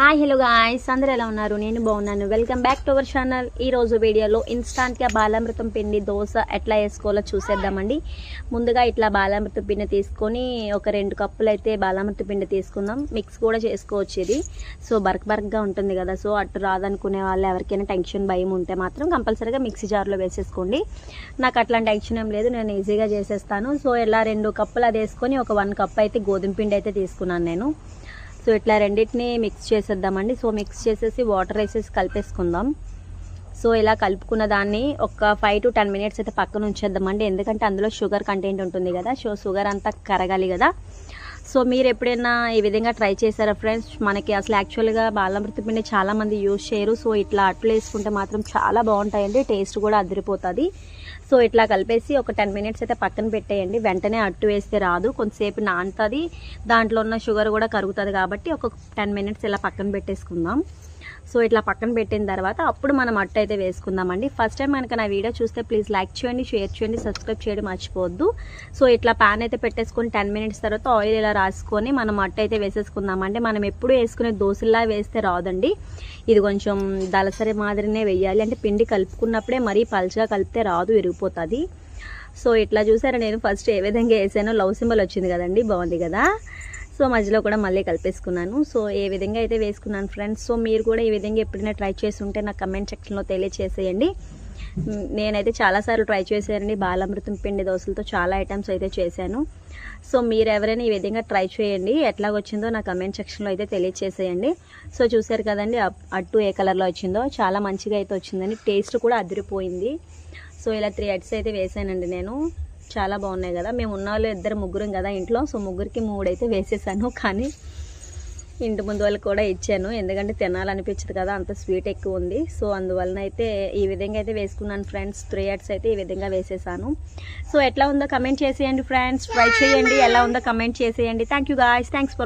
Hi hello guys అందరూ ఎలా ఉన్నారు? నేను బాగున్నాను. Welcome back to our channel ఈ రోజు వీడియోలో ఇన్స్టాంట్గా బాలామృతం పిండి దోశ ఎట్లా వేసుకోవాలో చూసేద్దామండి. ముందుగా ఇట్లా బాలామృతం పిండి తీసుకొని ఒక రెండు కప్పులు అయితే బాలామృతం పిండి తీసుకుందాం. మిక్స్ కూడా చేసుకోవచ్చు ఇది. సో బర్క్ బర్క్గా ఉంటుంది కదా. సో అటు రాదనుకునే వాళ్ళు ఎవరికైనా టెన్షన్ భయం ఉంటే మాత్రం కంపల్సరీగా మిక్సీ జార్లో వేసేసుకోండి. నాకు అట్లాంటి టెన్షన్ ఏం లేదు. నేను ఈజీగా చేసేస్తాను. సో ఇలా రెండు కప్పులు అది వేసుకొని ఒక వన్ కప్ అయితే గోధుమ పిండి అయితే తీసుకున్నాను నేను. సో ఇట్లా రెండింటిని మిక్స్ చేసేద్దామండి. సో మిక్స్ చేసేసి వాటర్ వేసేసి కలిపేసుకుందాం. సో ఇలా కలుపుకున్న దాన్ని ఒక ఫైవ్ టు టెన్ మినిట్స్ అయితే పక్కన ఉంచేద్దామండి. ఎందుకంటే అందులో షుగర్ కంటెంట్ ఉంటుంది కదా సో షుగర్ అంతా కరగాలి కదా. సో మీరు ఎప్పుడైనా ఈ విధంగా ట్రై చేశారా ఫ్రెండ్స్ మనకి అసలు యాక్చువల్గా బాలామృత పిండి చాలామంది యూజ్ చేయరు. సో ఇట్లా అట్లు వేసుకుంటే మాత్రం చాలా బాగుంటాయండి. టేస్ట్ కూడా అదిరిపోతుంది. సో ఇట్లా కలిపేసి ఒక టెన్ మినిట్స్ అయితే పక్కన పెట్టేయండి. వెంటనే అట్టు వేస్తే రాదు. కొంతసేపు నానుతుంది దాంట్లో ఉన్న షుగర్ కూడా కరుగుతుంది కాబట్టి ఒక టెన్ మినిట్స్ ఇలా పక్కన పెట్టేసుకుందాం. సో ఇట్లా పక్కన పెట్టిన తర్వాత అప్పుడు మనం అట్టు అయితే వేసుకుందామండి. ఫస్ట్ టైం కనుక నా వీడియో చూస్తే ప్లీజ్ లైక్ చేయండి షేర్ చేయండి సబ్స్క్రైబ్ చేయడం మర్చిపోవద్దు. సో ఇట్లా ప్యాన్ అయితే పెట్టేసుకొని టెన్ మినిట్స్ తర్వాత ఆయిల్ ఇలా రాసుకొని మనం అట్టు అయితే వేసేసుకుందామండి. మనం ఎప్పుడు వేసుకునే దోశల్లా వేస్తే రాదండి. ఇది కొంచెం దలసరి మాదిరినే వేయాలి. అంటే పిండి కలుపుకున్నప్పుడే మరీ పలుచగా కలిపితే రాదు విరిగిపోతుంది సో ఇట్లా చూసారా నేను ఫస్ట్ ఏ విధంగా వేసానో? లవ్ సింబల్ వచ్చింది కదండి బాగుంది కదా? సో మధ్యలో కూడా మళ్ళీ కలిపేసుకున్నాను. సో ఏ విధంగా అయితే వేసుకున్నాను ఫ్రెండ్స్ సో మీరు కూడా ఈ విధంగా ఎప్పుడైనా ట్రై చేసి ఉంటే నాకు కమెంట్ సెక్షన్లో తెలియచేసేయండి. నేనైతే చాలాసార్లు ట్రై చేశానండి. బాలామృతం పిండి దోశలతో చాలా ఐటమ్స్ అయితే చేశాను. సో మీరు ఎవరైనా ఈ విధంగా ట్రై చేయండి. ఎట్లా వచ్చిందో నా కమెంట్ సెక్షన్లో అయితే తెలియచేసేయండి. సో చూసారు కదండి అప్- అట్టు ఏ కలర్లో వచ్చిందో. చాలా మంచిగా అయితే వచ్చిందండి టేస్ట్ కూడా అదిరిపోయింది. సో ఇలా త్రీ అడ్స్ అయితే వేసానండి నేను. చాలా బాగున్నాయి కదా. మేము ఉన్న వాళ్ళు ఇద్దరు ముగ్గురం కదా ఇంట్లో. సో ముగ్గురికి మూడు అయితే వేసేసాను. కానీ ఇంటి ముందు వాళ్ళకి కూడా ఇచ్చాను. ఎందుకంటే తినాలనిపించదు కదా. అంత స్వీట్ ఎక్కువ ఉంది. సో అందువలన అయితే ఈ విధంగా అయితే వేసుకున్నాను ఫ్రెండ్స్. త్రీ ఎడ్స్ అయితే ఈ విధంగా వేసేసాను. సో ఎట్లా ఉందో కమెంట్ చేసేయండి ఫ్రెండ్స్. ట్రై చేయండి. ఎలా ఉందో కమెంట్ చేసేయండి. Thank you guys thanks for